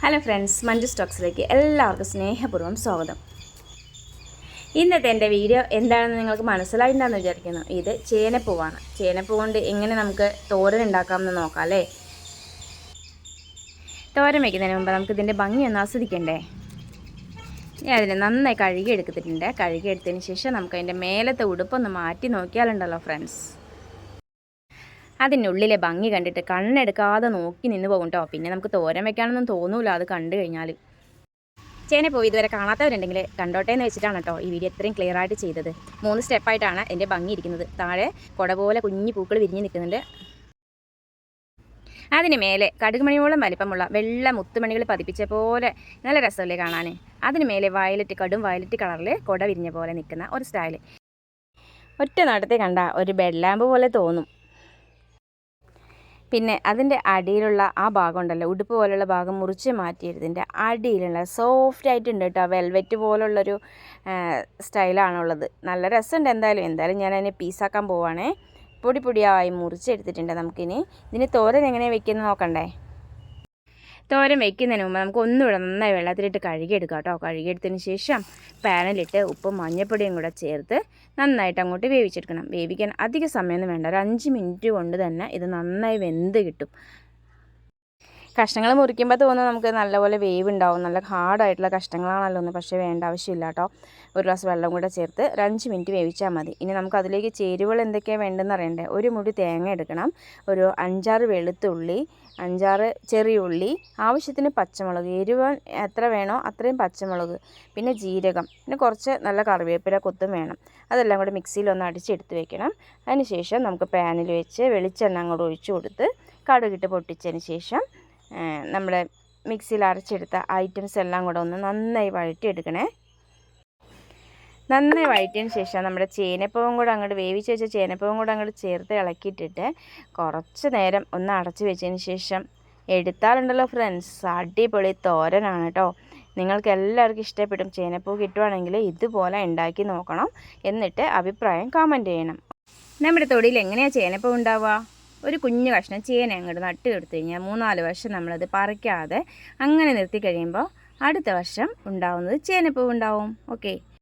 Hello friends Manju സ്റ്റോക്സിലേക്ക് എല്ലാവർക്കും സ്നേഹപൂർവം സ്വാഗതം. ഇന്നത്തെ എന്റെ വീഡിയോ എന്താണെന്ന് നിങ്ങൾക്ക് മനസ്സിലായിട്ടുണ്ടെന്ന് വിചാരിക്കുന്നു. ഇത് ചേനപ്പൂവാണ്. ചേനപ്പൂ കൊണ്ട് എങ്ങനെ നമുക്ക് തോരൻ ഉണ്ടാക്കാമെന്ന് നോക്കാം അല്ലേ? തോരൻ വയ്ക്കുന്നതിന് മുമ്പ് നമുക്ക് ഇതിന്റെ ഭംഗി ഒന്ന് ആസ്വദിക്കണ്ടേ? ഞാൻ അതിനെ നന്നായി കഴുകി എടുത്തിട്ടുണ്ട് കഴുകി എടുത്തതിന് ശേഷം നമുക്ക് അതിന്റെ മേലത്തെ ഉടുപ്പൊന്ന് മാറ്റി നോക്കിയാലുണ്ടല്ലോ ഫ്രണ്ട്സ് അതിനുള്ളിലെ ഭംഗി കണ്ടിട്ട് കണ്ണെടുക്കാതെ നോക്കി നിന്ന് പോകും കേട്ടോ പിന്നെ നമുക്ക് തോരൻ വെക്കാനൊന്നും തോന്നൂല അത് കണ്ടു കഴിഞ്ഞാൽ ചേനെ പോയി ഇതുവരെ കാണാത്തവരുണ്ടെങ്കിൽ കണ്ടോട്ടെ എന്ന് വെച്ചിട്ടാണ് കേട്ടോ ഈ വീഡിയോ ഇത്രയും ക്ലിയർ ആയിട്ട് ചെയ്തത്. മൂന്ന് സ്റ്റെപ്പായിട്ടാണ് എന്റെ ഭംഗി ഇരിക്കുന്നത്. താഴെ കുട പോലെ കുഞ്ഞു പൂക്കൾ വിരിഞ്ഞ് നിൽക്കുന്നുണ്ട്. അതിന് മേലെ കടുകുമണിയോളം വലിപ്പമുള്ള വെള്ള മുത്തുമണികൾ പതിപ്പിച്ച പോലെ നല്ല രസമല്ലേ കാണാൻ അതിന് മേലെ വയലറ്റ് കടും വയലറ്റ് കളറിൽ കുട വിരിഞ്ഞ പോലെ നിൽക്കുന്ന ഒരു സ്റ്റൈൽ ഒറ്റ നടത്തി കണ്ട ഒരു ലാമ്പ് പോലെ തോന്നും. പിന്നെ അതിന്റെ അടിയിലുള്ള ആ ഭാഗം ഉണ്ടല്ലോ ഉടുപ്പ് പോലുള്ള ഭാഗം മുറിച്ച് മാറ്റിയതിന്റെ അടിയിലുള്ള സോഫ്റ്റ് ആയിട്ടുണ്ട് കേട്ടോ വെൽവെറ്റ് പോലുള്ളൊരു സ്റ്റൈലാണുള്ളത്. നല്ല രസമുണ്ട് എന്തായാലും. എന്തായാലും ഞാൻ അതിനെ പീസാക്കാൻ പോവാണേ. പൊടി പൊടിയായി മുറിച്ചെടുത്തിട്ടുണ്ട് നമുക്കിനി. ഇതിന് തോരൻ എങ്ങനെ വെക്കുന്നത് നോക്കണ്ടേ? തോരൻ വെക്കുന്നതിന് മുമ്പ് നമുക്ക് ഒന്നുകൂടെ നന്നായി വെള്ളത്തിലിട്ട് കഴുകിയെടുക്കാം കേട്ടോ. കഴുകിയെടുത്തതിന് ശേഷം പാനിലിട്ട് ഉപ്പും മഞ്ഞൾപ്പൊടിയും കൂടെ ചേർത്ത് നന്നായിട്ട് അങ്ങോട്ട് വേവിച്ചെടുക്കണം. വേവിക്കാൻ അധിക സമയമൊന്നും വേണ്ട. ഒരു അഞ്ച് മിനിറ്റ് കൊണ്ട് തന്നെ ഇത് നന്നായി വെന്ത് കിട്ടും. കഷ്ണങ്ങൾ മുറിക്കുമ്പോൾ തോന്നുന്നു നമുക്ക് നല്ലപോലെ വേവ് ഉണ്ടാവും നല്ല ഹാർഡായിട്ടുള്ള കഷ്ണങ്ങളാണല്ലോ ഒന്ന് പക്ഷേ വേണ്ട ആവശ്യമില്ല കേട്ടോ. ഒരു ഗ്ലാസ് വെള്ളം കൂടെ ചേർത്ത് ഒരു അഞ്ച് മിനിറ്റ് വേവിച്ചാൽ മതി. ഇനി നമുക്ക് അതിലേക്ക് ചേരുവകൾ എന്തൊക്കെയാണ് വേണ്ടതെന്ന് അറിയണ്ടേ? ഒരു മുടി തേങ്ങ എടുക്കണം ഒരു അഞ്ചാറ് വെളുത്തുള്ളി അഞ്ചാറ് ചെറിയ ഉള്ളി ആവശ്യത്തിന് പച്ചമുളക് എരിവ് എത്ര വേണോ അത്രയും പച്ചമുളക് പിന്നെ ജീരകം പിന്നെ കുറച്ച് നല്ല കറിവേപ്പില കൊത്തും വേണം. അതെല്ലാം കൂടെ മിക്സിയിൽ ഒന്ന് അടിച്ചെടുത്ത് വെക്കണം. അതിനുശേഷം നമുക്ക് പാനിൽ വെച്ച് വെളിച്ചെണ്ണ അങ്ങോട്ട് ഒഴിച്ചു കൊടുത്ത് കടുകിട്ട് പൊട്ടിച്ചതിന് ശേഷം നമ്മുടെ മിക്സിയിൽ അരച്ചെടുത്ത ഐറ്റംസ് എല്ലാം കൂടെ ഒന്ന് നന്നായി വഴറ്റിയെടുക്കണേ. നന്നായി വഴറ്റിയതിന് ശേഷം നമ്മുടെ ചേനപ്പവും കൂടെ അങ്ങോട്ട് വേവിച്ച് വെച്ച ചേനപ്പവും കൂടെ അങ്ങോട്ട് ചേർത്ത് ഇളക്കിയിട്ടിട്ട് കുറച്ച് നേരം ഒന്ന് അടച്ചു വെച്ചതിന് ശേഷം എടുത്താലുണ്ടല്ലോ ഫ്രണ്ട്സ് അടിപൊളി തോരനാണ് കേട്ടോ. നിങ്ങൾക്ക് എല്ലാവർക്കും ഇഷ്ടപ്പെടും ചേനപ്പൂ കിട്ടുവാണെങ്കിൽ ഇതുപോലെ ഉണ്ടാക്കി നോക്കണം എന്നിട്ട് അഭിപ്രായം കമന്റ് ചെയ്യണം. നമ്മുടെ തൊടിയിൽ എങ്ങനെയാണ് ചേനപ്പൂ ഉണ്ടാവുക? ഒരു കുഞ്ഞു കഷ്ണം ചേന അങ്ങോട്ട് നട്ട് കൊടുത്തു കഴിഞ്ഞാൽ മൂന്നാൽ വർഷം നമ്മളത് പറിക്കാതെ അങ്ങനെ നിർത്തി കഴിയുമ്പോൾ അടുത്ത വർഷം ഉണ്ടാവുന്നത് ചേനപ്പൂ ഉണ്ടാവും. ഓക്കെ